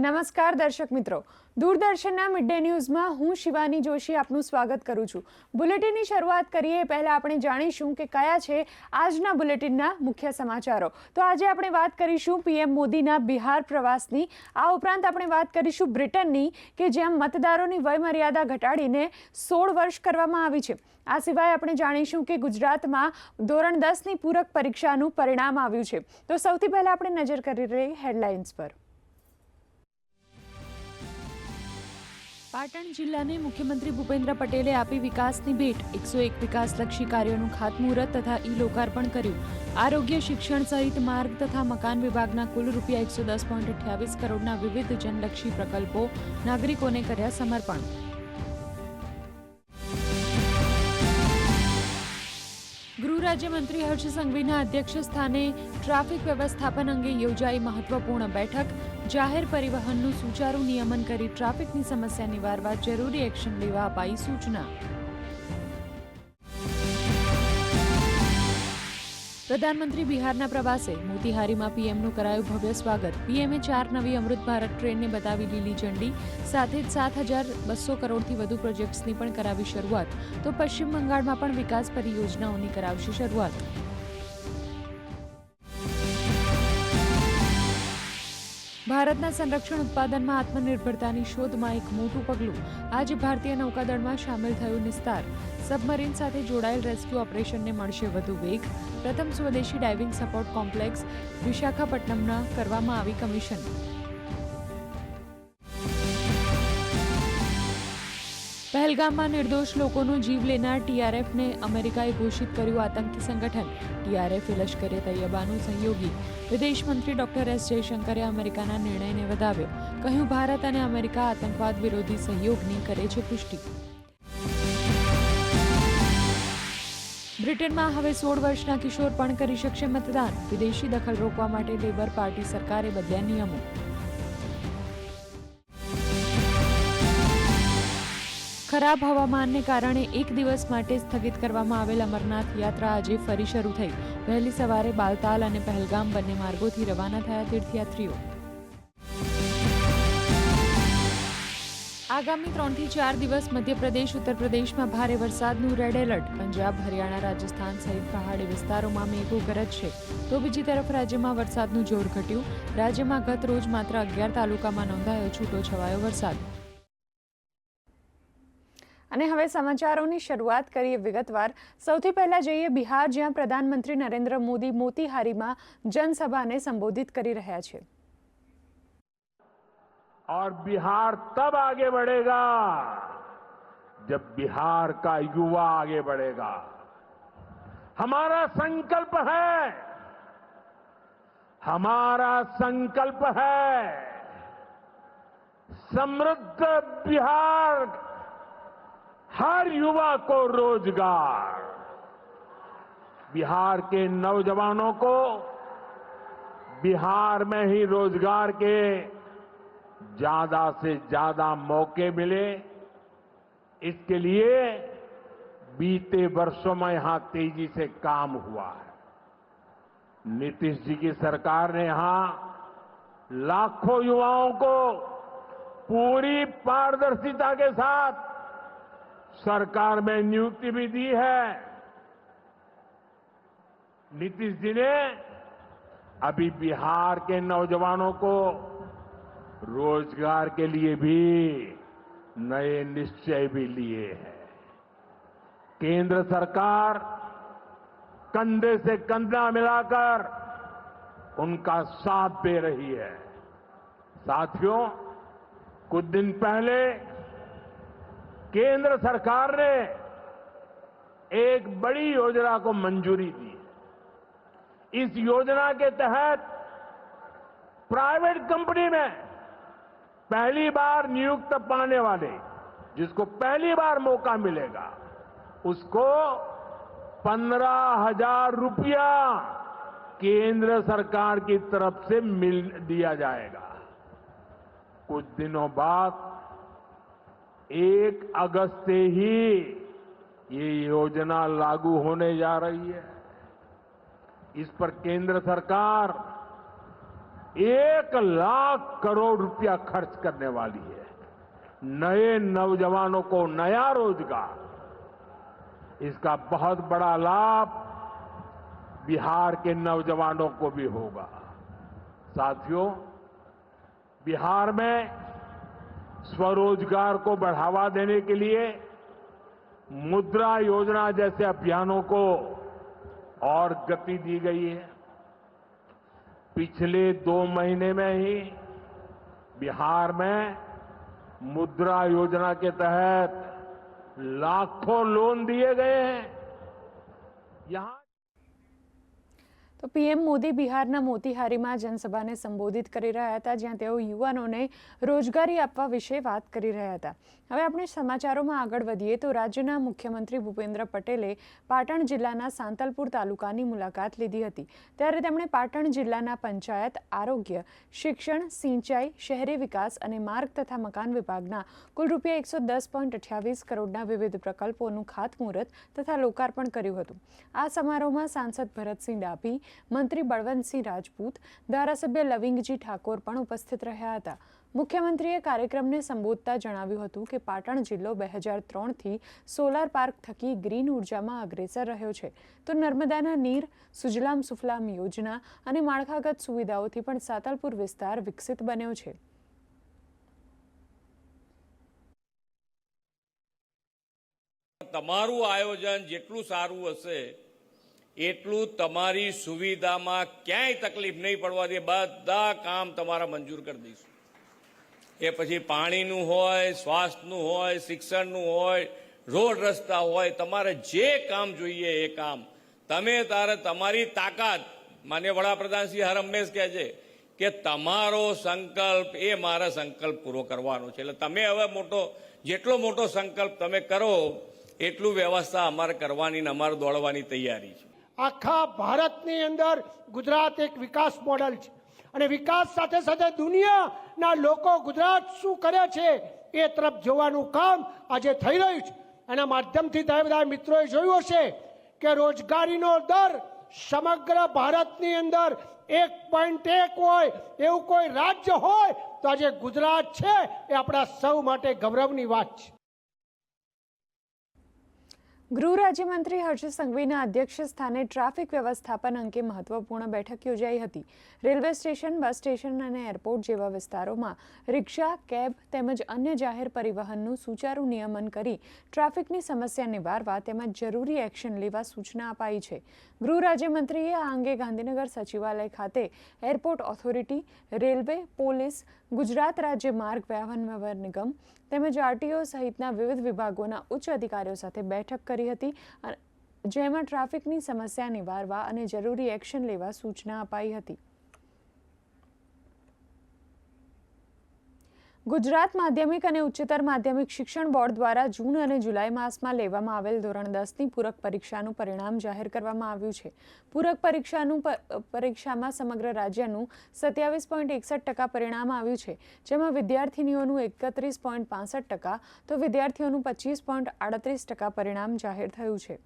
નમસ્કાર દર્શક મિત્રો. દૂરદર્શનના મિડ ડે ન્યૂઝમાં હું શિવાની જોશી આપનું સ્વાગત કરું છું. બુલેટિનની શરૂઆત કરીએ. પહેલાં આપણે જાણીશું કે કયા છે આજના બુલેટિનના મુખ્ય સમાચારો. તો આજે આપણે વાત કરીશું પીએમ મોદીના બિહાર પ્રવાસની. આ ઉપરાંત આપણે વાત કરીશું બ્રિટનની કે જ્યાં મતદારોની વયમર્યાદા ઘટાડીને સોળ વર્ષ કરવામાં આવી છે. આ સિવાય આપણે જાણીશું કે ગુજરાતમાં ધોરણ દસની પૂરક પરીક્ષાનું પરિણામ આવ્યું છે. તો સૌથી પહેલાં આપણે નજર કરી રહી હેડલાઇન્સ પર. પાટણ જિલ્લાને મુખ્યમંત્રી ભૂપેન્દ્ર પટેલે આપી વિકાસની ભેટ. એકસો એક વિકાસલક્ષી કાર્યોનું ખાતમુહૂર્ત તથા ઈ લોકાર્પણ કર્યું. આરોગ્ય, શિક્ષણ સહિત માર્ગ તથા મકાન વિભાગના કુલ રૂપિયા એકસો દસ પોઈન્ટ અઠ્યાવીસ કરોડના વિવિધ જનલક્ષી પ્રકલ્પો નાગરિકોને કર્યા સમર્પણ. ગૃહ રાજ્યમંત્રી હર્ષ સંઘવીના અધ્યક્ષ સ્થાને ટ્રાફિક વ્યવસ્થાપન અંગે યોજાઈ મહત્વપૂર્ણ બેઠક. જાહેર પરિવહનનું સુચારુ નિયમન કરી ટ્રાફિકની સમસ્યા નિવારવા જરૂરી એક્શન લેવા અપાઈ સૂચના. પ્રધાનમંત્રી બિહારના પ્રવાસે મોતીહારીમાં પીએમનું કરાયું ભવ્ય સ્વાગત. પીએમએ ચાર નવી અમૃત ભારત ટ્રેનને બતાવી લીલી ઝંડી, સાથે જ સાત હજાર બસો કરોડથી વધુ પ્રોજેક્ટ્સની પણ કરાવી શરૂઆત. તો પશ્ચિમ બંગાળમાં પણ વિકાસ પરિયોજનાઓની કરાવશે શરૂઆત. ભારતના સંરક્ષણ ઉત્પાદનમાં આત્મનિર્ભરતાની શોધમાં એક મોટું પગલું આજે ભારતીય નૌકાદળમાં સામેલ થયું નિસ્તાર સબમરીન સાથે જોડાયેલ રેસ્ક્યુ ઓપરેશનને મળશે વધુ વેગ. પ્રથમ સ્વદેશી ડાઇવિંગ સપોર્ટ કોમ્પ્લેક્સ વિશાખાપટ્ટનમના કરવામાં આવી કમિશન. પહેલગામમાં નિર્દોષ લોકોનો જીવ લેનાર ટીઆરએફને અમેરિકાએ ઘોષિત કર્યું આતંકી સંગઠન. ટીઆરએફ લશ્કરે તૈયબાનું સહયોગી. વિદેશ મંત્રી ડોક્ટર એસ જયશંકરે અમેરિકાના નિર્ણયને વધાવ્યો. કહ્યું, ભારત અને અમેરિકા આતંકવાદ વિરોધી સહયોગની કરે છે પુષ્ટિ. બ્રિટનમાં હવે સોળ વર્ષના કિશોર પણ કરી શકશે મતદાન. વિદેશી દખલ રોકવા માટે લેબર પાર્ટી સરકારે બદલ્યા નિયમો. ખરાબ હવામાનને કારણે એક દિવસ માટે સ્થગિત કરવામાં આવેલ અમરનાથ યાત્રા આજે ફરી શરૂ થઈ. વહેલી સવારે બાલતાલ અને પહેલગામ બંને માર્ગોથી રવાના થયા તીર્થયાત્રીઓ. આગામી ત્રણથી ચાર દિવસ મધ્યપ્રદેશ ઉત્તર પ્રદેશમાં ભારે વરસાદનું રેડ એલર્ટ પંજાબ, હરિયાણા, રાજસ્થાન સહિત પહાડી વિસ્તારોમાં મેઘો ગરજશે તો બીજી તરફ રાજ્યમાં વરસાદનું જોર ઘટ્યું. રાજ્યમાં ગત રોજ માત્ર અગિયાર તાલુકામાં નોંધાયો છૂટો છવાયો વરસાદ. અને હવે સમાચારોની શરૂઆત કરીએ વિગતવાર સૌથી પહેલા જઈએ બિહાર જ્યાં પ્રધાનમંત્રી નરેન્દ્ર મોદી મોતીહારીમાં જનસભાને સંબોધિત કરી રહ્યા છે और बिहार तब आगे बढ़ेगा जब बिहार का युवा आगे बढ़ेगा हमारा संकल्प है हमारा संकल्प है समृद्ध बिहार हर युवा को रोज़गार। बिहार के नौजवानों को बिहार में ही रोज़गार के ज़्यादा से ज़्यादा मौके मिले। इसके लिए बीते वर्षों में यहाँ तेज़ी से काम हुआ है। नीतीश जी की सरकार ने यहाँ लाखों युवाओं को पूरी पारदर्शिता के साथ सरकार में नियुक्ति भी दी है। नीतीश जी ने अभी बिहार के नौजवानों को रोज़गार के लिए भी नए निश्चय भी लिए हैं। केंद्र सरकार कंधे से कंधा मिलाकर उनका साथ दे रही है। साथियों, कुछ दिन पहले केंद्र सरकार ने एक बड़ी योजना को मंजूरी दी इस योजना के तहत प्राइवेट कंपनी में पहली बार नियुक्त पाने वाले, जिसको पहली बार मौका मिलेगा, उसको पंद्रह हज़ार रुपया केंद्र सरकार की तरफ़ से मिल दिया जाएगा। कुछ दिनों बाद एक अगस्त से ही ये योजना लागू होने जा रही है। इस पर केंद्र सरकार एक लाख करोड़ रुपया खर्च करने वाली है। नए नौजवानों को नया रोज़गार। इसका बहुत बड़ा लाभ बिहार के नौजवानों को भी होगा। साथियों, बिहार में स्वरोजगार को बढ़ावा देने के लिए मुद्रा योजना जैसे अभियानों को और गति दी गई है। पिछले दो महीने में ही बिहार में मुद्रा योजना के तहत लाखों लोन दिए गए हैं। यहाँ તો પીએમ મોદી બિહારના મોતીહારીમાં જનસભાને સંબોધિત કરી રહ્યા હતા, જ્યાં તેઓ યુવાનોને રોજગારી આપવા વિશે વાત કરી રહ્યા હતા. હવે આપણે સમાચારોમાં આગળ વધીએ તો રાજ્યના મુખ્યમંત્રી ભૂપેન્દ્ર પટેલે પાટણ જિલ્લાના સાંતલપુર તાલુકાની મુલાકાત લીધી હતી. ત્યારે તેમણે પાટણ જિલ્લાના પંચાયત, આરોગ્ય, શિક્ષણ, સિંચાઈ, શહેરી વિકાસ અને માર્ગ તથા મકાન વિભાગના કુલ રૂપિયા એકસો દસ પોઈન્ટ અઠ્યાવીસ કરોડના વિવિધ પ્રકલ્પોનું ખાતમુહૂર્ત તથા લોકાર્પણ કર્યું હતું. આ સમારોહમાં સાંસદ ભરતસિંહ ડાભી મંત્રી બળવંતસિંહ રાજપૂત, ધારાસભ્ય લવિંગજી ઠાકોર પણ ઉપસ્થિત રહ્યા હતા. મુખ્યમંત્રીએ કાર્યક્રમને સંબોધતા જણાવ્યું હતું કે પાટણ જિલ્લો બે હજાર ત્રણથી સોલાર પાર્ક થકી ગ્રીન ઉર્જામાં અગ્રેસર રહ્યો છે. તો નર્મદાના નીર, સુજલામ સુફલામ યોજના અને માળખાગત સુવિધાઓથી પણ સાતલપુર વિસ્તાર વિકસિત બન્યો છે. તમારું આયોજન જેટલું સારું હશે એટલું તમારી સુવિધામાં ક્યાંય તકલીફ નહીં પડવા દે, બધા કામ તમારા મંજૂર કરી દઈશું. એ પછી પાણીનું હોય, સ્વાસ્થ્યનું હોય, શિક્ષણનું હોય, રોડ રસ્તા હોય, તમારે જે કામ જોઈએ એ કામ. તમે તારે તમારી તાકાત, માન્ય વડાપ્રધાન શ્રી હર હંમેશ કહે છે કે તમારો સંકલ્પ એ મારા સંકલ્પ પૂરો કરવાનો છે. એટલે તમે હવે મોટો, જેટલો મોટો સંકલ્પ તમે કરો, એટલું વ્યવસ્થા અમારે કરવાની ને અમારે દોડવાની તૈયારી છે. આખા ભારતની અંદર ગુજરાત એક વિકાસ મોડલ છે. અને વિકાસ સાથે સાથે દુનિયાના લોકો ગુજરાત શું કરે છે એ તરફ જોવાનું કામ આજે થઈ રહ્યું છે. એના માધ્યમથી તમે બધા મિત્રોએ જોયું હશે કે રોજગારીનો દર સમગ્ર ભારતની અંદર એક પોઈન્ટ એક હોય એવું કોઈ રાજ્ય હોય તો આજે ગુજરાત છે એ આપણા સૌ માટે ગૌરવની વાત છે. ગૃહ રાજ્યમંત્રી હર્ષ સંઘવીના અધ્યક્ષ સ્થાને ટ્રાફિક વ્યવસ્થાપન અંગે મહત્વપૂર્ણ બેઠક યોજાઈ હતી. રેલવે સ્ટેશન, બસ સ્ટેશન અને એરપોર્ટ જેવા વિસ્તારોમાં રિક્ષા, કેબ તેમજ અન્ય જાહેર પરિવહનનું સુચારુ નિયમન કરી ટ્રાફિકની સમસ્યા નિવારવા તેમજ જરૂરી એક્શન લેવા સૂચના અપાઈ છે. ગૃહ રાજ્યમંત્રીએ આ અંગે ગાંધીનગર સચિવાલય ખાતે airport authority, railway, police Gujarat રાજ્ય માર્ગ વાહન વ્યવહાર નિગમ તેમજ આરટીઓ સહિતના વિવિધ વિભાગોના ઉચ્ચ અધિકારીઓ સાથે બેઠક કરી હતી જેમાં ટ્રાફિકની સમસ્યા નિવારવા અને જરૂરી એક્શન લેવા સૂચના અપાઈ હતી. ગુજરાત માધ્યમિક અને ઉચ્ચતર માધ્યમિક શિક્ષણ બોર્ડ દ્વારા જૂન અને જુલાઈ માસમાં લેવામાં આવેલ ધોરણ દસની પૂરક પરીક્ષાનું પરિણામ જાહેર કરવામાં આવ્યું છે. પૂરક પરીક્ષાનું પરીક્ષામાં સમગ્ર રાજ્યનું સત્યાવીસ પોઈન્ટ એકસઠ ટકા પરિણામ આવ્યું છે. જેમાં વિદ્યાર્થિનીઓનું એકત્રીસ પોઈન્ટ પાસઠ ટકા, તો વિદ્યાર્થીઓનું પચીસ પોઈન્ટ આડત્રીસ ટકા પરિણામ જાહેર થયું છે.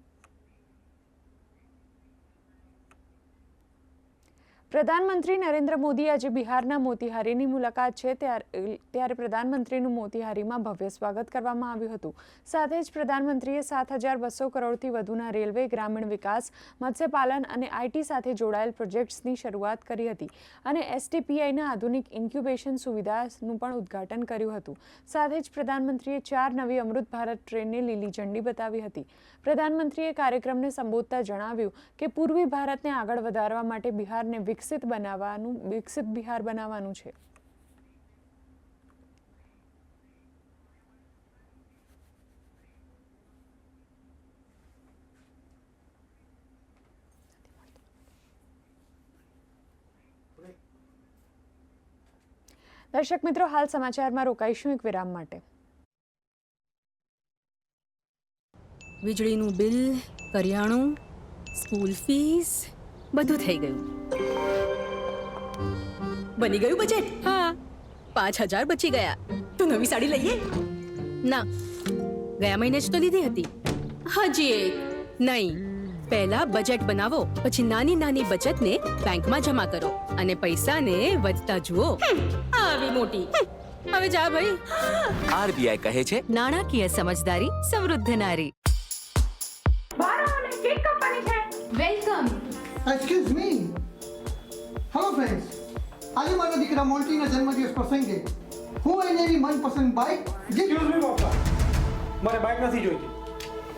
પ્રધાનમંત્રી નરેન્દ્ર મોદી આજે બિહારના મોતીહારીની મુલાકાત છે. ત્યારે પ્રધાનમંત્રીનું મોતીહારીમાં ભવ્ય સ્વાગત કરવામાં આવ્યું હતું. સાથે જ પ્રધાનમંત્રીએ સાત હજાર બસો કરોડથી વધુના રેલવે, ગ્રામીણ વિકાસ, મત્સ્યપાલન અને આઈટી સાથે જોડાયેલ પ્રોજેક્ટ્સની શરૂઆત કરી હતી અને એસટીપીઆઈના આધુનિક ઇન્ક્યુબેશન સુવિધાનું પણ ઉદ્ઘાટન કર્યું હતું. સાથે જ પ્રધાનમંત્રીએ ચાર નવી અમૃત ભારત ટ્રેનને લીલી ઝંડી બતાવી હતી. પ્રધાનમંત્રીએ કાર્યક્રમને સંબોધતા જણાવ્યું કે, પૂર્વી ભારતને આગળ વધારવા માટે બિહારને વિકસિત બનાવવાનું, વિકસિત બિહાર બનાવવાનું છે. દર્શક મિત્રો, હાલ સમાચારમાં રોકાઈશું એક વિરામ માટે. વીજળીનું બિલ, કરિયાણું, સ્કૂલ ફીસ બધું થઈ ગયું. બની ગયું બજેટ હા. પાંચ હજાર બચી ગયા. તો નવી સાડી લઈએ? ના. ગયા મહિને જ તો લીધી હતી. હજી એક. નહીં. પહેલા બજેટ બનાવો પછી નાની નાની બચતને બેંકમાં જમા કરો અને પૈસાને વધતા જુઓ. આવી મોટી. હવે જા ભાઈ. આરબીઆઈ કહે છે નાણાકીય સમજદારી સમૃદ્ધ નારી. Welcome excuse me hello friends આજે મારા દીકરા મોલ્ટીના જન્મદિવસ પ્રસંગે હું એને એની મનપસંદ બાઇક જે એક્સક્યુઝ મી પપ્પા મારે બાઇક નથી જોઈતી.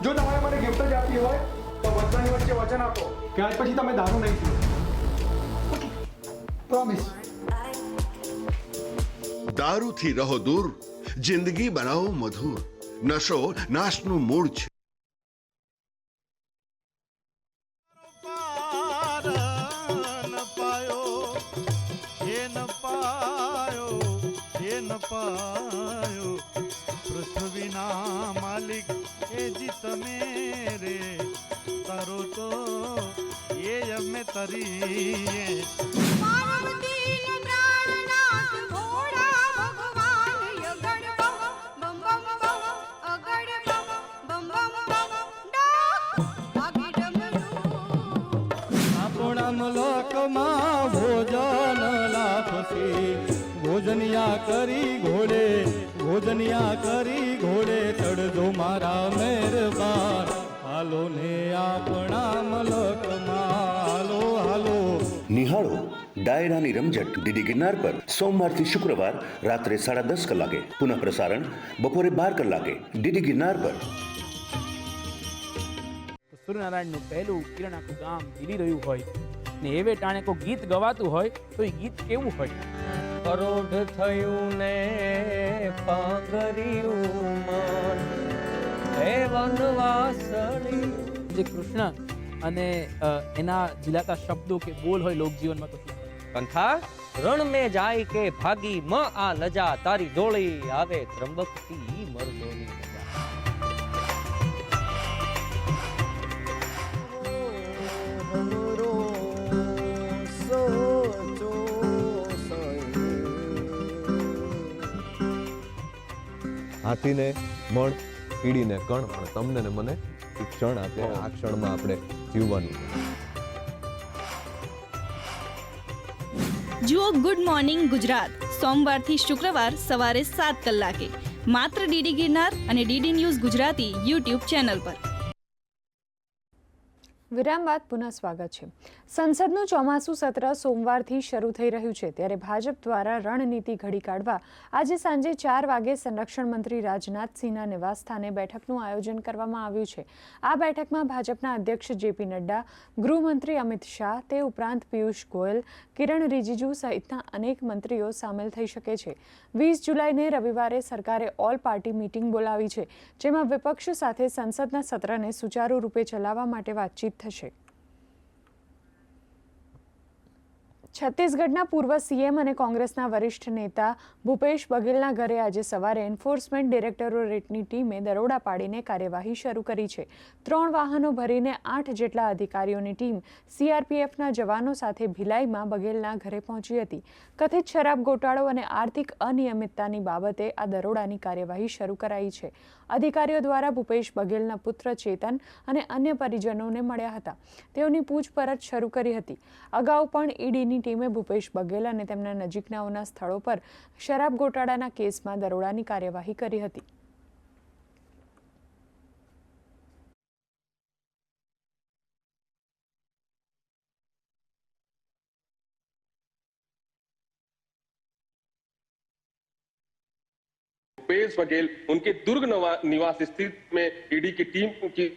જો તમારે મને ગિફ્ટ જ આપી હોય તો બધાની વચ્ચે વચન આપો. કે આજ પછી તમે દારૂ નહીં પીઓ. પ્રોમિસ દારૂથી રહો દૂર. જિંદગી બનાવો મધુર. નશો નાશનું મૂળ છે. એ ન પાયો. પૃથ્વીના માલિક એ જી તમે રે. તારો તો એ અમે તરીએ. લોકમાં ભોજન લાપસી. ભોજનિયા કરી ઘોડે ભોજનિયા કરી ઘોડે ચડજો મારા મહેરબાન. હાલો ને આપણા મલકમાં. હાલો હાલો. નિહાળો ડાયરાની રમઝટ ડીડી ગિરનાર પર સોમવારથી શુક્રવાર રાત્રે સાડા દસ કલાકે. પુનઃ પ્રસારણ બપોરે બાર કલાકે ડીડી ગિરનાર પર. સૂર્યનારાયણનું પહેલું કિરણ આખું ગામ જીલી રહ્યું હોય. ને એવે ટાણે કોઈ ગીત ગવાતું હોય તો એ ગીત કેવું હોય? પરોઢ થયું ને પાઘર્યું મન. હે વનવાસળી. જે કૃષ્ણ અને એના ઝીલાતા શબ્દો કે બોલ હોય લોકજીવનમાં તો? કંથા રણ મે જાય કે ભાગી મ આ લજા તારી ડોળી આવે ત્રંબકતી હાથીને મણ કીડીને કણ, પણ તમને ને મને ક્ષણ આપે આ ક્ષણમાં આપણે જીવવાનું. જુઓ ગુડ મોર્નિંગ ગુજરાત. સોમવારથી શુક્રવાર સવારે સાત કલાકે. માત્ર ડીડી ગિરનાર અને DD news Gujarati YouTube channel પર. વિરામ બાદ પુનઃ સ્વાગત છે. સંસદનું ચોમાસું સત્ર સોમવારથી શરૂ થઈ રહ્યું છે, ત્યારે ભાજપ દ્વારા રણનીતિ ઘડી કાઢવા આજે સાંજે ચાર વાગે સંરક્ષણ મંત્રી રાજનાથસિંહના નિવાસસ્થાને બેઠકનું આયોજન કરવામાં આવ્યું છે. આ બેઠકમાં ભાજપના અધ્યક્ષ જેપી નડ્ડા, ગૃહમંત્રી અમિત શાહ, તે ઉપરાંત પિયુષ ગોયલ, કિરણ રિજિજુ સહિતના અનેક મંત્રીઓ સામેલ થઈ શકે છે. વીસ જુલાઈને રવિવારે સરકારે ઓલ પાર્ટી મીટિંગ બોલાવી છે, જેમાં વિપક્ષ સાથે સંસદના સત્રને સુચારુ રૂપે ચલાવવા માટે વાતચીત થશે. છત્તીસગઢના પૂર્વ સીએમ અને કોંગ્રેસના વરિષ્ઠ નેતા ભૂપેશ બઘેલના ઘરે આજે સવારે એન્ફોર્સમેન્ટ ડિરેક્ટોરેટની ટીમે દરોડા પાડીને કાર્યવાહી શરૂ કરી છે. ત્રણ વાહનો ભરીને આઠ જેટલા અધિકારીઓની ટીમ સીઆરપીએફના જવાનો સાથે ભિલાઈમાં બઘેલના ઘરે પહોંચી હતી. કથિત શરાબ ગોટાળો અને આર્થિક અનિયમિતતાની બાબતે આ દરોડાની કાર્યવાહી શરૂ કરાઈ છે. અધિકારીઓ દ્વારા ભૂપેશ બઘેલના પુત્ર ચેતન અને અન્ય પરિજનોને મળ્યા હતા. તેઓની પૂછપરછ શરૂ કરી હતી. અગાઉ પણ ઈડીની ટીમે ભૂપેશ બઘેલ અને તેમના નજીકનાઓના સ્થળો પર શરાબ ગોટાળાના કેસમાં દરોડાની કાર્યવાહી કરી હતી. भूपेश बघेल उनके दुर्ग निवास स्थित में ईडी की टीम की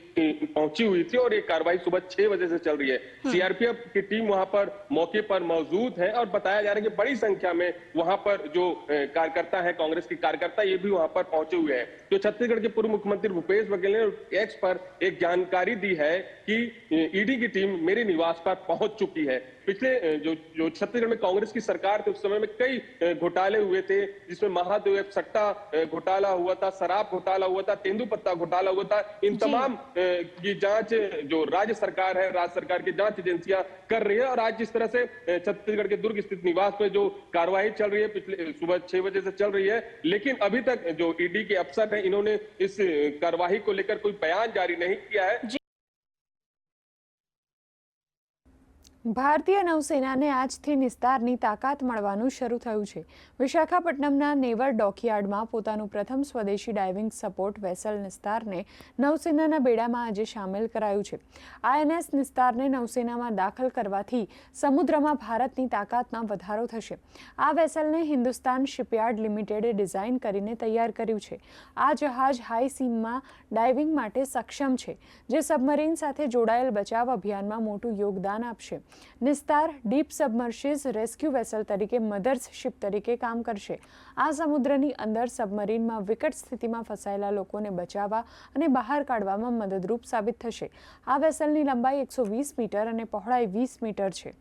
पहुँची हुई थी और ये कार्रवाई सुबह छह बजे से चल रही है। सीआरपीएफ की टीम वहाँ पर मौके पर मौजूद है और बताया जा रहा है कि बड़ी संख्या में वहाँ पर जो कार्यकर्ता है कांग्रेस के कार्यकर्ता ये भी वहाँ पर पहुँचे हुए हैं। जो छत्तीसगढ़ के पूर्व मुख्यमंत्री भूपेश बघेल ने एक्स पर एक जानकारी दी है कि ईडी की टीम मेरे निवास पर पहुँच चुकी है। पिछले जो जो छत्तीसगढ़ में कांग्रेस की सरकार थी उस समय में कई घोटाले हुए थे जिसमें महादेव सट्टा घोटाला हुआ था शराब घोटाला हुआ था तेंदुपत्ता घोटाला हुआ था। इन तमाम की जाँच जो राज्य सरकार है राज्य सरकार की जाँच एजेंसियाँ कर रही है और आज जिस तरह से छत्तीसगढ़ के दुर्ग स्थित निवास में जो कार्रवाई चल रही है पिछले सुबह छह बजे से चल रही है लेकिन अभी तक जो ईडी के अफसर है इन्होंने इस कार्रवाई को लेकर कोई बयान जारी नहीं किया है। ભારતીય નૌસેનાને આજથી નિસ્તારની તાકાત મળવાનું શરૂ થયું છે. વિશાખાપટ્ટનમના નેવર ડોકયાર્ડમાં પોતાનું પ્રથમ સ્વદેશી ડાઇવિંગ સપોર્ટ વેસલ નિસ્તારને નૌસેનાના બેડામાં આજે સામેલ કરાયું છે. આઈએનએસ નિસ્તારને નૌસેનામાં દાખલ કરવાથી સમુદ્રમાં ભારતની તાકાતમાં વધારો થશે. આ વેસલને હિન્દુસ્તાન શિપયાર્ડ લિમિટેડે ડિઝાઇન કરીને તૈયાર કર્યું છે. આ જહાજ હાઈ સીમમાં ડાઇવિંગ માટે સક્ષમ છે, જે સબમરીન સાથે જોડાયેલ બચાવ અભિયાનમાં મોટું યોગદાન આપશે. Nistar deep submergence rescue vessel તરીકે મધર્સ શિપ તરીકે કામ કરશે. આ સમુદ્રની અંદર સબમરીનમાં વિકટ સ્થિતિમાં ફસાયેલા લોકોને બચાવવા અને બહાર કાઢવામાં મદદરૂપ સાબિત થશે. આ વેસલની લંબાઈ એકસો વીસ મીટર અને પહોળાઈ વીસ મીટર છે.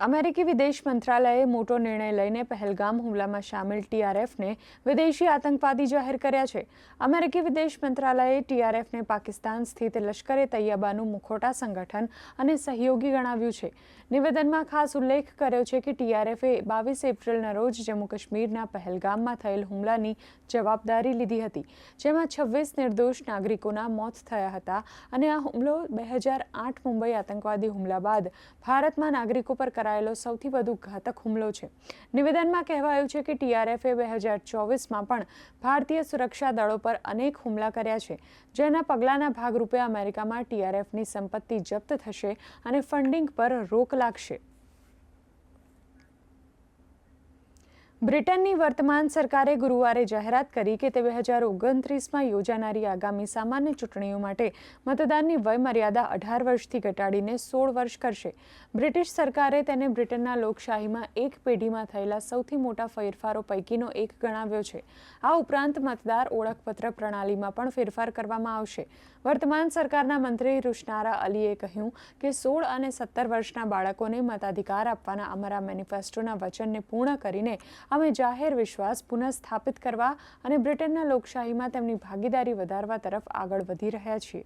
અમેરિકી વિદેશ મંત્રાલયે મોટો નિર્ણય લઈને પહેલગામ હુમલામાં સામેલ ટીઆરએફને વિદેશી આતંકવાદી જાહેર કર્યા છે. અમેરિકી વિદેશ મંત્રાલયે ટીઆરએફને પાકિસ્તાન સ્થિત લશ્કરે તૈયબાનું મુખોટા સંગઠન અને સહયોગી ગણાવ્યું છે. નિવેદનમાં ખાસ ઉલ્લેખ કર્યો છે કે ટીઆરએફે બાવીસ એપ્રિલના રોજ જમ્મુ કાશ્મીરના પહેલગામમાં થયેલ હુમલાની જવાબદારી લીધી હતી, જેમાં છવ્વીસ નિર્દોષ નાગરિકોના મોત થયા હતા અને આ હુમલો બે હજાર આઠ મુંબઈ આતંકવાદી હુમલા બાદ ભારતમાં નાગરિકો પર કરાયેલો સૌથી વધુ ઘાતક હુમલો છે. નિવેદનમાં કહેવાયું છે કે ટીઆરએફે બે હજાર ચોવીસમાં પણ ભારતીય સુરક્ષા દળો પર અનેક હુમલા કર્યા છે. જેના પગલાંના ભાગરૂપે અમેરિકામાં ટીઆરએફની સંપત્તિ જપ્ત થશે અને ફંડિંગ પર રોક લાગશે. બ્રિટનની વર્તમાન સરકારે ગુરુવારે જાહેરાત કરી કે તે બે હજાર ઓગણત્રીસમાં યોજાનારી આગામી સામાન્ય ચૂંટણીઓ માટે મતદાનની વયમર્યાદા અઢાર વર્ષથી ઘટાડીને સોળ વર્ષ કરશે. બ્રિટિશ સરકારે તેને બ્રિટનના લોકશાહીમાં એક પેઢીમાં થયેલા સૌથી મોટા ફેરફારો પૈકીનો એક ગણાવ્યો છે. આ ઉપરાંત મતદાર ઓળખપત્ર પ્રણાલીમાં પણ ફેરફાર કરવામાં આવશે. વર્તમાન સરકારના મંત્રી રૂશનારા અલીએ કહ્યું કે સોળ અને સત્તર વર્ષના બાળકોને મતાધિકાર આપવાના અમારા મેનિફેસ્ટોના વચનને પૂર્ણ કરીને અમે જાહેર વિશ્વાસ પુનઃસ્થાપિત કરવા અને બ્રિટનના લોકશાહીમાં તેમની ભાગીદારી વધારવા તરફ આગળ વધી રહ્યા છીએ.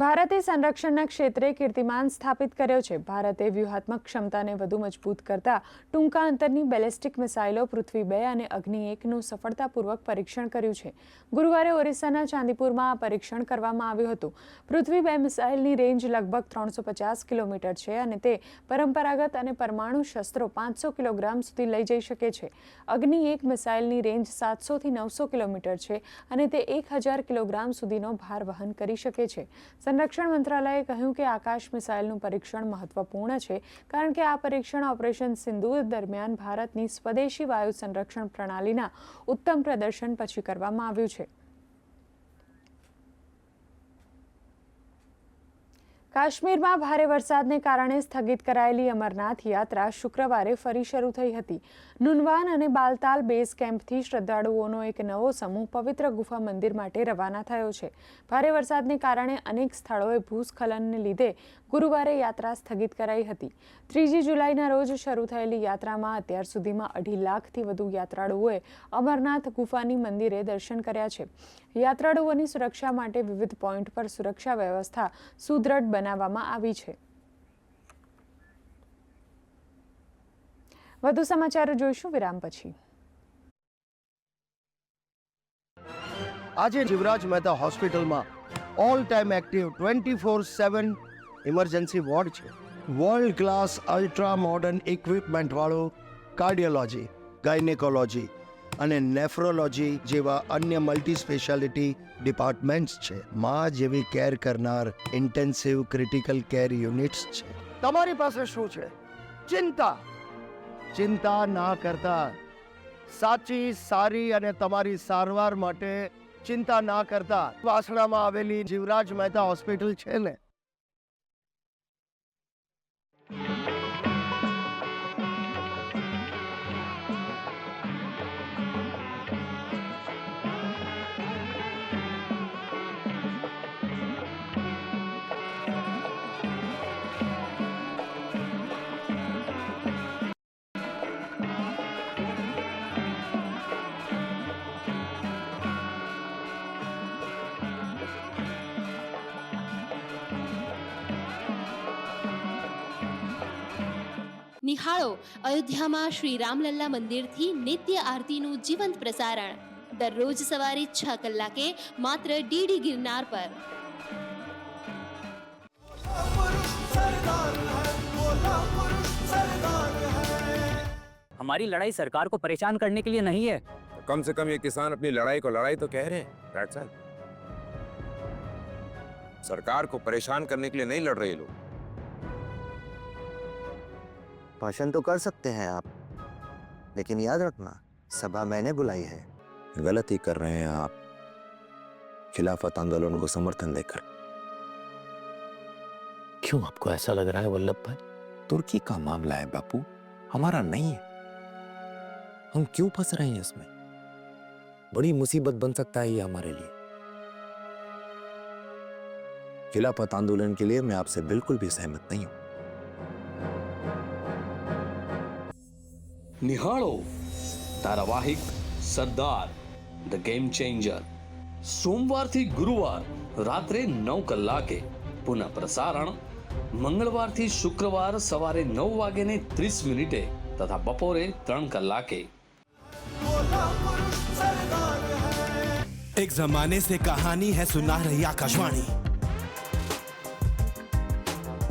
ભારતે સંરક્ષણના ક્ષેત્રે કીર્તિમાન સ્થાપિત કર્યો છે. ભારતે વ્યૂહાત્મક ક્ષમતાને વધુ મજબૂત કરતા ટૂંકા અંતરની બેલેસ્ટિક મિસાઇલો પૃથ્વી બે અને અગ્નિ એકનું સફળતાપૂર્વક પરીક્ષણ કર્યું છે. ગુરુવારે ઓરિસ્સાના ચાંદીપુરમાં આ પરીક્ષણ કરવામાં આવ્યું હતું. પૃથ્વી બે મિસાઇલની રેન્જ લગભગ ત્રણસો પચાસ કિલોમીટર છે અને તે પરંપરાગત અને પરમાણુ શસ્ત્રો પાંચસો કિલોગ્રામ સુધી લઈ જઈ શકે છે. અગ્નિ એક મિસાઇલની રેન્જ સાતસોથી નવસો કિલોમીટર છે અને તે એક હજાર કિલોગ્રામ સુધીનો ભાર વહન કરી શકે છે. સંરક્ષણ મંત્રાલયે કહ્યું કે આકાશ મિસાઇલનું પરીક્ષણ મહત્વપૂર્ણ છે, કારણ કે આ પરીક્ષણ ઓપરેશન સિંદૂર દરમિયાન ભારતની સ્વદેશી વાયુ સંરક્ષણ પ્રણાલીના ઉત્તમ પ્રદર્શન પછી કરવામાં આવ્યું છે. કાશ્મીરમાં ભારે વરસાદને કારણે સ્થગિત કરાયેલી અમરનાથ યાત્રા શુક્રવારે ફરી શરૂ થઈ હતી. નુનવાન અને બાલતાલ બેઝ કેમ્પથી શ્રદ્ધાળુઓનો એક નવો સમૂહ પવિત્ર ગુફા મંદિર માટે રવાના થયો છે. ભારે વરસાદને કારણે અનેક સ્થળોએ ભૂસ્ખલનને લીધે ગુરુવારે યાત્રા સ્થગિત કરાઈ હતી. ત્રીજી જુલાઈના રોજ શરૂ થયેલી યાત્રામાં અત્યાર સુધીમાં અઢી લાખથી વધુ યાત્રાળુઓએ અમરનાથ ગુફાની મંદિરે દર્શન કર્યા છે. યાત્રાળુઓની સુરક્ષા માટે વિવિધ પોઈન્ટ પર સુરક્ષા વ્યવસ્થા સુદૃઢ બનાવવામાં આવી છે. વધુ સમાચારો જોઈશું વિરામ પછી. આજે જીવરાજ મહેતા હોસ્પિટલમાં all time active twenty four seven emergency ward છે. World class ultra modern equipment વાળો કાર્ડિયોલોજી ગાયનેકોલોજી અને નેફ્રોલોજી જેવા અન્ય મલ્ટી સ્પેશિયાલિટી ડિપાર્ટમેન્ટ્સ છે. માં જેવી કેર કરનાર ઇન્ટેન્સિવ ક્રિટિકલ કેર યુનિટ્સ છે. તમારી પાસે શું છે? ચિંતા. ચિંતા ના કરતા સાચી, સારી અને તમારી સારવાર માટે ચિંતા ના કરતા વાસણામાં આવેલી જીવરાજ મહેતા હોસ્પિટલ છે ને? નિહાળો અયોધ્યામાં શ્રી રામલલ્લા મંદિરથી નિત્ય આરતીનું જીવંત પ્રસારણ દરરોજ સવારે છ કલાકે માત્ર ડીડી ગિરનાર પર हमारी लड़ाई सरकार को परेशान करने के लिए नहीं है कम से कम ये किसान अपनी लड़ाई को लड़ाई तो कह रहे हैं That's all. सरकार को परेशान करने के लिए नहीं लड़ रहे ये लोग भाषण तो कर सकते हैं आप लेकिन याद रखना सभा मैंने बुलाई है। गलती कर रहे हैं आप। खिलाफत आंदोलन को समर्थन देकर। क्यों आपको ऐसा लग रहा है वल्लभ भाई? तुर्की का मामला है बापू। हमारा नहीं है। हम क्यों फंस रहे हैं इसमें? बड़ी मुसीबत बन सकता है ये हमारे लिए। खिलाफत आंदोलन के लिए मैं आपसे बिल्कुल भी सहमत नहीं हूँ। નિહાળો ધારાવાહિક સરદાર ધ ગેમ ચેન્જર સોમવારથી ગુરુવાર રાત્રે નવ કલાકે પુનઃ પ્રસારણ મંગળવારથી શુક્રવાર સવારે નવ વાગે ને ત્રીસ મિનિટે તથા બપોરે ત્રણ કલાકે એક જમાને સે કહાની હૈ સુના રહી આકાશવાણી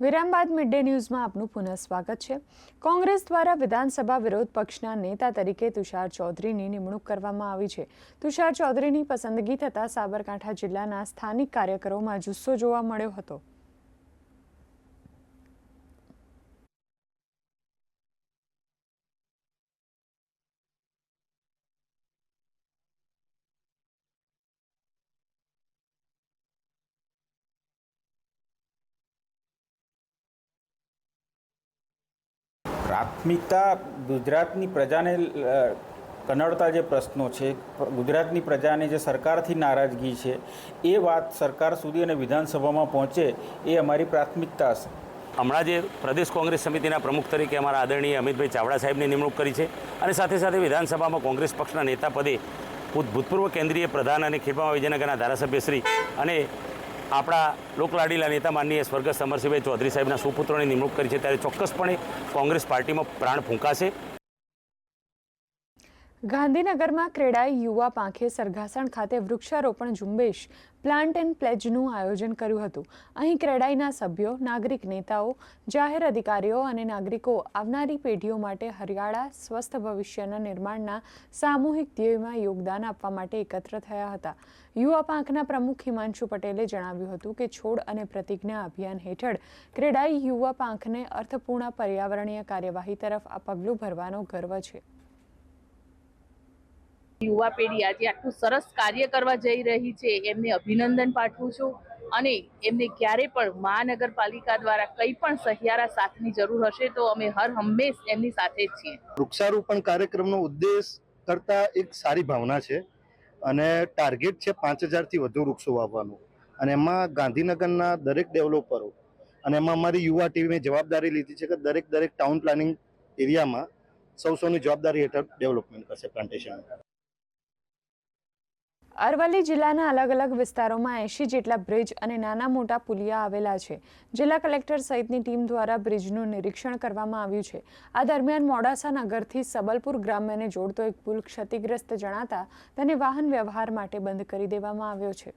વિરામ બાદ મિડ ડે ન્યૂઝમાં આપનું પુનઃ સ્વાગત છે. કોંગ્રેસ દ્વારા વિધાનસભા વિરોધ પક્ષના નેતા તરીકે તુષાર ચૌધરીની નિમણૂક કરવામાં આવી છે. તુષાર ચૌધરીની પસંદગી થતાં સાબરકાંઠા જિલ્લાના સ્થાનિક કાર્યકરોમાં જુસ્સો જોવા મળ્યો હતો. પ્રાથમિકતા ગુજરાતની પ્રજાને કનડતા જે પ્રશ્નો છે, ગુજરાતની પ્રજાને જે સરકારથી નારાજગી છે, એ વાત સરકાર સુધી અને વિધાનસભામાં પહોંચે એ અમારી પ્રાથમિકતા હશે હમણાં જે પ્રદેશ કોંગ્રેસ સમિતિના પ્રમુખ તરીકે અમારા આદરણીય અમિતભાઈ ચાવડા સાહેબની નિમણૂક કરી છે અને સાથે સાથે વિધાનસભામાં કોંગ્રેસ પક્ષના નેતા પદે ભૂતપૂર્વ કેન્દ્રીય પ્રધાન અને ખેપાવા વિજયનગરના ધારાસભ્યશ્રી અને આપણા લોકલાડીલા નેતા માનનીય સ્વર્ગસ્થ અમરસિંહભાઈ ચૌધરી સાહેબના સુપુત્રોની નિમણૂક કરી છે. ત્યારે ચોક્કસપણે કોંગ્રેસ પાર્ટીમાં પ્રાણ ફૂંકાશે. ગાંધીનગરમાં ક્રેડાઈ યુવા પાંખે સરઘાસણ ખાતે વૃક્ષારોપણ ઝુંબેશ પ્લાન્ટ એન્ડ પ્લેજનું આયોજન કર્યું હતું. અહીં ક્રેડાઈના સભ્યો, નાગરિક નેતાઓ, જાહેર અધિકારીઓ અને નાગરિકો આવનારી પેઢીઓ માટે હરિયાળા, સ્વસ્થ ભવિષ્યના નિર્માણના સામૂહિક ધ્યેયમાં યોગદાન આપવા માટે એકત્ર થયા હતા. યુવા પાંખના પ્રમુખ હિમાંશુ પટેલે જણાવ્યું હતું કે છોડ અને પ્રતિજ્ઞા અભિયાન હેઠળ ક્રેડાઈ યુવા પાંખને અર્થપૂર્ણ પર્યાવરણીય કાર્યવાહી તરફ આ પગલું ભરવાનો ગર્વ છે. યુવા પેઢી આજે આટલું સરસ કાર્ય કરવા જઈ રહી છે, એમને અભિનંદન પાઠવું છું અને એમને ક્યારે પણ મહાનગરપાલિકા દ્વારા કંઈ પણ સહિયારા સાથની જરૂર હશે તો અમે હર હંમેશ એમની સાથે જ છીએ. વૃક્ષારોપણ કાર્યક્રમનો ઉદ્દેશ કરતા એક સારી ભાવના છે અને ટાર્ગેટ છે પાંચ હજારથી વધુ વૃક્ષો વાવવાનું. અને એમાં ગાંધીનગરના દરેક ડેવલપરો અને એમાં અમારી યુવા ટીમે જવાબદારી લીધી છે કે દરેક દરેક ટાઉન પ્લાનિંગ એરિયામાં સૌ સૌની જવાબદારી હેઠળ ડેવલપમેન્ટ કરશે પ્લાન્ટેશન. અરવલ્લી જિલ્લાના અલગ અલગ વિસ્તારોમાં એંશી જેટલા બ્રિજ અને નાના મોટા પુલિયા આવેલા છે. જિલ્લા કલેક્ટર સહિતની ટીમ દ્વારા બ્રિજનું નિરીક્ષણ કરવામાં આવ્યું છે. આ દરમિયાન મોડાસા નગરથી સબલપુર ગ્રામ્યને જોડતો એક પુલ ક્ષતિગ્રસ્ત જણાતા તેને વાહન વ્યવહાર માટે બંધ કરી દેવામાં આવ્યો છે.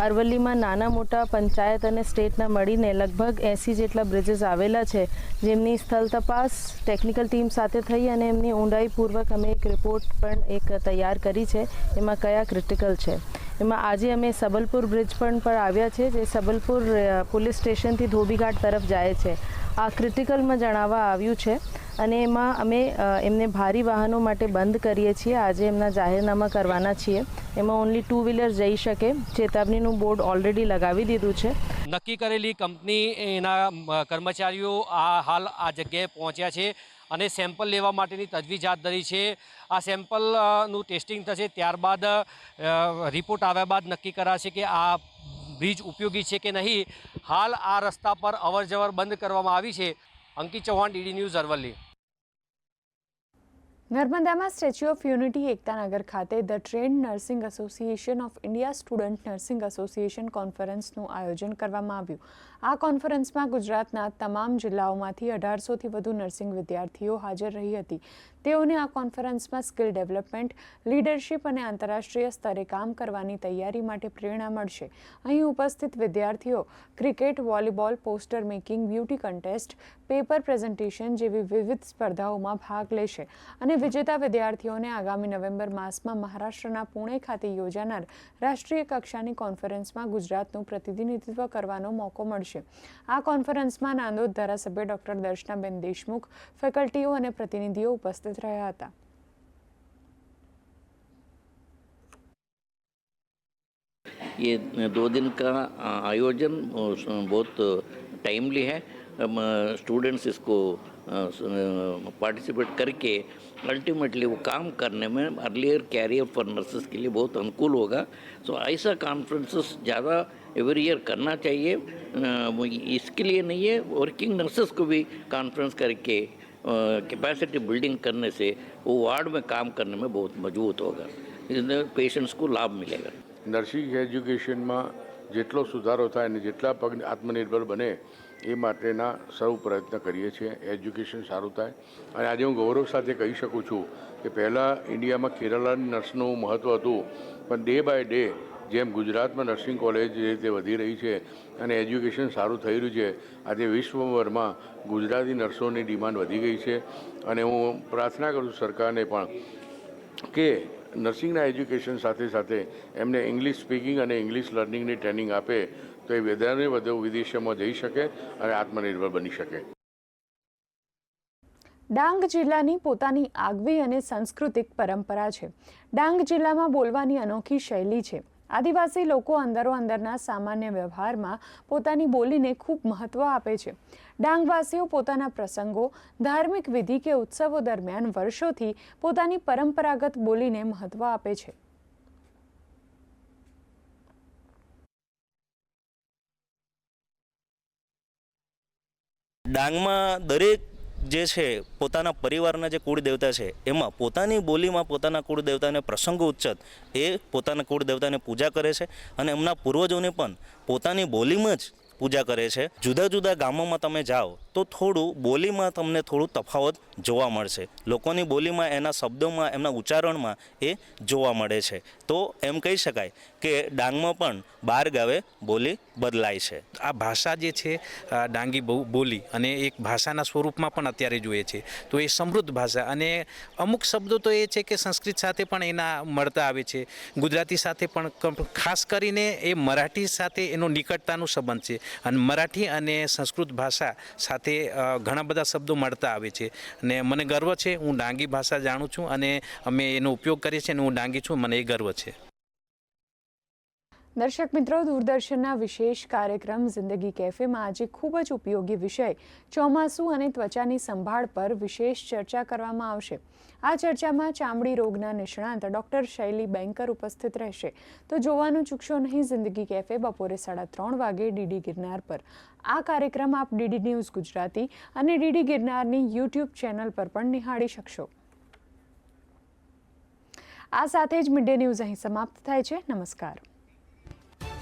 અરવલ્લીમાં નાના મોટા પંચાયત અને સ્ટેટના મળીને લગભગ એંસી જેટલા બ્રિજીસ આવેલા છે. જેમની સ્થળ તપાસ ટેકનિકલ ટીમ સાથે થઈ અને એમની ઊંડાઈપૂર્વક અમે એક રિપોર્ટ પણ એક તૈયાર કરી છે. એમાં કયા ક્રિટિકલ છે? એમાં આજે અમે સબલપુર બ્રિજ પણ પર આવ્યા છે, જે સબલપુર પોલીસ સ્ટેશનથી ધોબીઘાટ તરફ જાય છે. આ ક્રિટિકલમાં જણાવવા આવ્યું છે. અને એમાં અમે એમને ભારી વાહનો માટે બંધ કરીએ છીએ. આજે એમના જાહેરનામા કરવાના છીએ. એમાં ઓનલી ટુ વ્હીલર જઈ શકે. ચેતવણીનું બોર્ડ ઓલરેડી લગાવી દીધું છે. નક્કી કરેલી કંપની, એના કર્મચારીઓ આ હાલ આ જગ્યાએ પહોંચ્યા છે અને સેમ્પલ લેવા માટેની તજવીજ હાથ ધરી છે. આ સેમ્પલનું ટેસ્ટિંગ થશે ત્યારબાદ રિપોર્ટ આવ્યા બાદ નક્કી કરાશે કે આ બ્રિજ ઉપયોગી છે કે નહીં, હાલ આ રસ્તા પર અવરજવર બંધ કરવામાં આવી છે. Ankit Chauhan, DD news, Aravalli. નર્મદામાં statue of unity Ektanagar ખાતે the Trained Nursing Association of India Student Nursing Association કોન્ફરન્સનું આયોજન કરવામાં આવ્યું. આ કોન્ફરન્સમાં ગુજરાતના તમામ જિલ્લાઓમાંથી અઢારસોથી વધુ નર્સિંગ વિદ્યાર્થીઓ હાજર રહી હતી. તેઓને આ કોન્ફરન્સમાં સ્કિલ ડેવલપમેન્ટ, લીડરશિપ અને આંતરરાષ્ટ્રીય સ્તરે કામ કરવાની તૈયારી માટે પ્રેરણા મળશે. અહીં ઉપસ્થિત વિદ્યાર્થીઓ cricket, volleyball, poster making, beauty contest, paper presentation જેવી વિવિધ સ્પર્ધાઓમાં ભાગ લેશે અને વિજેતા વિદ્યાર્થીઓને આગામી નવેમ્બર માસમાં મહારાષ્ટ્રના પુણે ખાતે યોજાનાર રાષ્ટ્રીય કક્ષાની કોન્ફરન્સમાં ગુજરાતનું પ્રતિનિધિત્વ કરવાનો મોકો મળશે. આ કોન્ફરન્સમાં નાંદોદ ધારાસભ્ય ડોક્ટર દર્શનાબેન દેશમુખ ફેકલ્ટીઓ અને પ્રતિનિધિઓ ઉપસ્થિત રહ્યા હતા ये दो दिन का आ, आयोजन अ, बहुत टाइमली है स्टूडेंट्स इसको पार्टिसिपेट करके अल्टीमेटली वो काम करने में अर्लियर कैरियर फॉर नर्सेस के लिए बहुत अनुकूल होगा सो ऐसा कॉन्फ्रेंसेस ज़्यादा एवरी ईयर करना चाहिए अ, वो इसके लिए नहीं है वर्किंग नर्सेस को भी कॉन्फ्रेंस करके कैपेसिटी बिल्डिंग करने से वो वार्ड में काम करने में बहुत मजबूत होगा इसमें पेशेंट्स को लाभ मिलेगा નર્સિંગ એજ્યુકેશનમાં જેટલો સુધારો થાય અને જેટલા પગ આત્મનિર્ભર બને એ માટેના સૌ પ્રયત્ન કરીએ છીએ એજ્યુકેશન સારું થાય અને આજે હું ગૌરવ સાથે કહી શકું છું કે પહેલાં ઇન્ડિયામાં કેરલાની નર્સનું મહત્ત્વ હતું પણ ડે બાય ડે જેમ ગુજરાતમાં નર્સિંગ કોલેજ જે રીતે વધી રહી છે અને એજ્યુકેશન સારું થઈ રહ્યું છે, આજે વિશ્વભરમાં ગુજરાતી નર્સોની ડિમાન્ડ વધી ગઈ છે. અને હું પ્રાર્થના કરું છું સરકારને પણ કે નર્સિંગના એજ્યુકેશન સાથે સાથે એમને ઇંગ્લિશ સ્પીકિંગ અને ઇંગ્લિશ લર્નિંગની ટ્રેનિંગ આપે તો એ વધારે વધુ વિદેશોમાં જઈ શકે અને આત્મનિર્ભર બની શકે. ડાંગ જિલ્લાની પોતાની આગવી અને સાંસ્કૃતિક પરંપરા છે. ડાંગ જિલ્લામાં બોલવાની અનોખી શૈલી છે. આદિવાસી લોકો અંદરો અંદરના સામાન્ય વ્યવહારમાં પોતાની બોલીને ખૂબ મહત્વ આપે છે. ડાંગવાસીઓ પોતાના પ્રસંગો, ધાર્મિક વિધિ કે ઉત્સવો દરમિયાન વર્ષોથી પોતાની પરંપરાગત બોલીને મહત્વ આપે છે. ડાંગમાં દરેક જે છે, પોતાના પરિવારના જે કુળદેવતા છે, એમાં પોતાની બોલીમાં પોતાના કુળદેવતાને પ્રસંગો ઉચ્ચત એ પોતાના કુળદેવતાને પૂજા કરે છે અને એમના પૂર્વજોને પણ પોતાની બોલીમાં જ પૂજા કરે છે. જુદા જુદા ગામોમાં તમે જાઓ તો થોડું બોલીમાં તમને થોડું તફાવત જોવા મળશે. લોકોની બોલીમાં, એના શબ્દોમાં, એમના ઉચ્ચારણમાં એ જોવા મળે છે. તો એમ કહી શકાય કે ડાંગમાં પણ બાર ગાવે બોલી બદલાય છે. આ ભાષા જે છે ડાંગી બહુ બોલી અને એક ભાષાના સ્વરૂપમાં પણ અત્યારે જોઈએ છે. તો એ સમૃદ્ધ ભાષા અને અમુક શબ્દો તો એ છે કે સંસ્કૃત સાથે પણ એના મળતા આવે છે. ગુજરાતી સાથે પણ ખાસ કરીને એ મરાઠી સાથે એનો નિકટતાનો સંબંધ છે. અને મરાઠી અને સંસ્કૃત ભાષા સાથે અ, ઘણા બધા શબ્દો મળતા આવે છે. અને મને ગર્વ છે હું ડાંગી ભાષા જાણું છું અને અમે એનો ઉપયોગ કરીએ છીએ અને હું ડાંગી છું મને એ ગર્વ છે. દર્શક મિત્રો, દૂરદર્શનના વિશેષ કાર્યક્રમ જિંદગી કેફેમાં આજે ખૂબ જ ઉપયોગી વિષય, ચોમાસું અને ત્વચાની સંભાળ પર વિશેષ ચર્ચા કરવામાં આવશે. આ ચર્ચામાં ચામડી રોગના નિષ્ણાંત ડોક્ટર શૈલી બેન્કર ઉપસ્થિત રહેશે. તો જોવાનું ચૂકશો નહીં, જિંદગી કેફે બપોરે સાડા ત્રણ વાગે ડીડી ગિરનાર પર. આ કાર્યક્રમ આપ ડીડી ન્યૂઝ ગુજરાતી અને ડીડી ગિરનારની યુટ્યુબ ચેનલ પર પણ નિહાળી શકશો. આ સાથે જ મિડ ડે ન્યૂઝ અહીં સમાપ્ત થાય છે. નમસ્કાર.